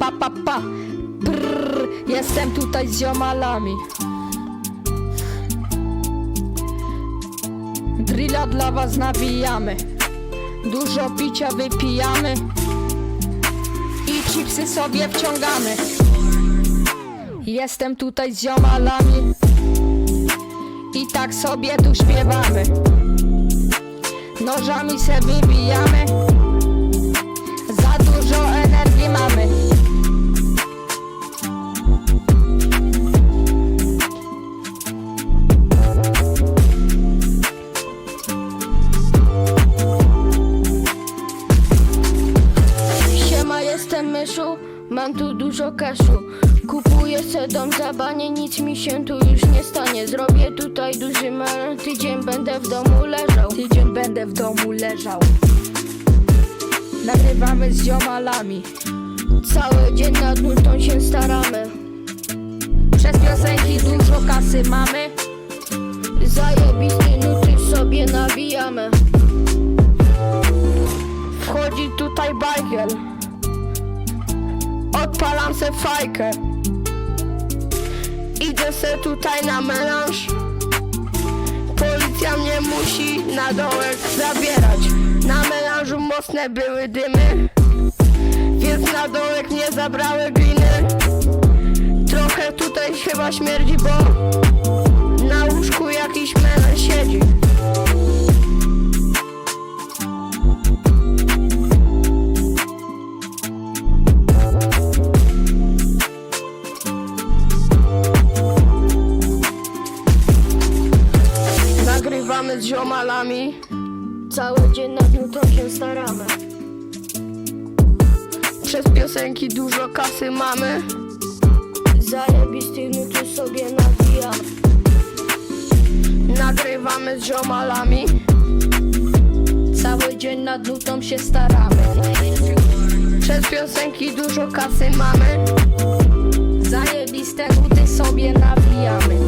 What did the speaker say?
pa pa pa. Prrr, Jestem tutaj z ziomalami. Drilla dla was nawijamy. Dużo picia wypijamy. I chipsy sobie wciągamy. Jestem tutaj z ziomalami. I tak sobie tu śpiewamy. Nożami se wybijamy myszu, mam tu dużo kaszu. Kupuję se dom za banie, nic mi się tu już nie stanie. Zrobię tutaj duży mar, tydzień będę w domu leżał. Tydzień będę w domu leżał. Nagrywamy z ziomalami. Cały dzień nad nutą się staramy. Przez piosenki dużo kasy mamy. Zajebisty nuty sobie nawijamy fajkę. Idę se tutaj na melanż. Policja mnie musi na dołek zabierać. Na melanżu mocne były dymy Więc na dołek mnie zabrały gliny. Trochę tutaj chyba śmierdzi, bo Na łóżku jakiś melan Nagrywamy z ziomalami. Cały dzień nad się staramy. Przez piosenki dużo kasy mamy. Zajebisty nuty sobie nawijamy Nagrywamy z ziomalami. Cały dzień nad nutą się staramy. Przez piosenki dużo kasy mamy. Zajebiste nuty sobie nawijamy